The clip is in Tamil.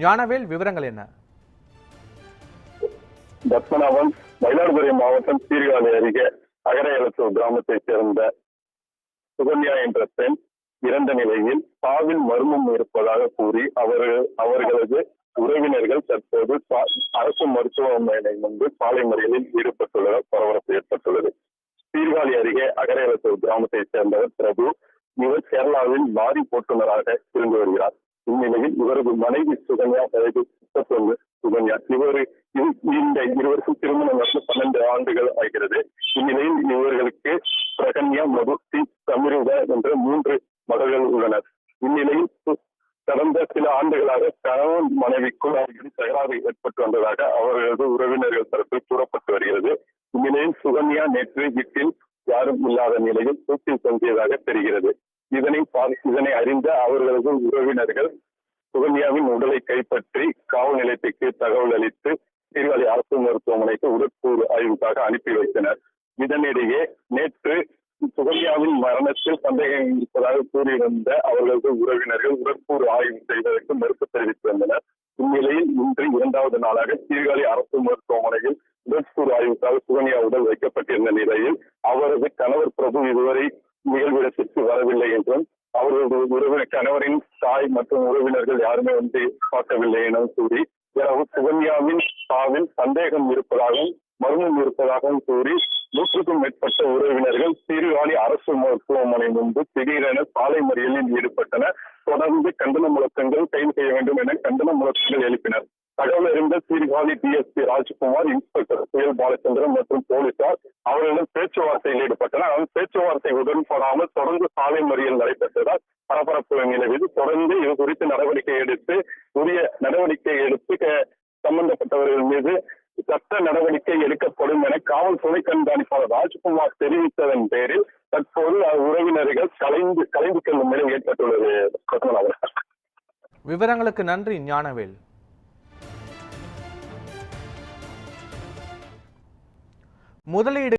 ஞானவேல் விவரங்கள் என்ன? பத்மநாபன் மயிலாடுதுறை மாவட்டம் சீர்காழி அருகே அகரையலத்தூர் கிராமத்தைச் சேர்ந்த சுகன்யா என்ற பெண் இறந்த நிலையில் சாவில் மர்மம் இருப்பதாக கூறி அவர்கள் அவர்களது உறவினர்கள் தற்போது அரசு மருத்துவமனை முன்பு சாலை மறியலில் ஈடுபட்டுள்ளதால் பரபரப்பு ஏற்பட்டுள்ளது. சீர்காழி அருகே அகரையலத்தூர் கிராமத்தைச் சேர்ந்தவர் பிரபு. இவர் கேரளாவில் லாரி ஓட்டுநராக இருந்து வருகிறார். இந்நிலையில் இவரது மனைவி சுகன்யா வயது முப்பத்தொன்னு சுகன்யா. இவர் இந்த இருவருக்கும் திருமணம் வந்து பன்னெண்டு ஆண்டுகள் ஆகிறது. இந்நிலையில் இவர்களுக்கு பிரகன்யா மதுர்த்தி சமிருக என்ற மூன்று மகள்கள் உள்ளனர். இந்நிலையில் கடந்த சில ஆண்டுகளாக கணவன் மனைவிக்குள் அவர்கள் தகராறு ஏற்பட்டு வந்ததாக அவர்களது உறவினர்கள் தரப்பில் கூறப்பட்டு வருகிறது. இந்நிலையில் சுகன்யா நேற்று வீட்டில் யாரும் இல்லாத நிலையில் தூக்கில் தொங்கியதாக தெரிகிறது. இதனை இதனை அறிந்த அவர்களது உறவினர்கள் சுகன்யாவின் உடலை கைப்பற்றி காவல் நிலையத்துக்கு தகவல் அளித்து சீர்காழி அரசு மருத்துவமனைக்கு உடற்கூறு ஆய்வுக்காக அனுப்பி வைத்தனர். இதனிடையே நேற்று சுகன்யாவின் மரணத்தில் சந்தேகம் இருப்பதாக கூறியிருந்த அவர்களது உறவினர்கள் உடற்கூறு ஆய்வு செய்வதற்கு மறுப்பு தெரிவித்து வந்தனர். இந்நிலையில் இன்று இரண்டாவது நாளாக சீர்காழி அரசு மருத்துவமனையில் உடற்கூறு ஆய்வுக்காக சுகன்யா உடல் வைக்கப்பட்டிருந்த நிலையில் அவரது கணவர் பிரபு இதுவரை நிகழ்விடத்திற்கு வரவில்லை என்றும் அவர்களது உறவினர் கணவரின் தாய் மற்றும் உறவினர்கள் யாருமே வந்து பார்க்கவில்லை எனவும் கூறி இரவு சுகன்யாவின் சாவில் சந்தேகம் இருப்பதாகவும் மர்மம் இருப்பதாகவும் கூறி நூற்றுக்கும் மேற்பட்ட உறவினர்கள் சீர்காழி அரசு மருத்துவமனை முன்பு திடீரென சாலை மறியலில் ஈடுபட்டனர் தொடர்ந்து கண்டன முழக்கங்கள் கைது செய்ய வேண்டும் என கண்டன முழக்கங்கள் எழுப்பினர். தகவல் அறிந்த சீர்காழி டிஎஸ்பி ராஜ்குமார் இன்ஸ்பெக்டர் சுயல் பாலச்சந்திரன் மற்றும் போலீசார் அவர்களிடம் பேச்சுவார்த்தையில் ஈடுபட்டனர். ஆனால் பேச்சுவார்த்தை உடன்படாமல் தொடர்ந்து சாலை மறியல் நடைபெற்றதால் பரபரப்பு நிலவியது. தொடர்ந்து இது குறித்து நடவடிக்கை எடுத்து உரிய நடவடிக்கை எடுத்து சம்பந்தப்பட்டவர்கள் மீது சட்ட நடவடிக்கை எடுக்கப்படும் என காவல்துறை கண்காணிப்பாளர் ராஜ்குமார் தெரிவித்ததன் பேரில் தற்போது உறவினர்கள் கலைந்து கலைந்து செல்லும் நிலை ஏற்பட்டுள்ளது. விவரங்களுக்கு நன்றி ஞானவேல். முதலீடு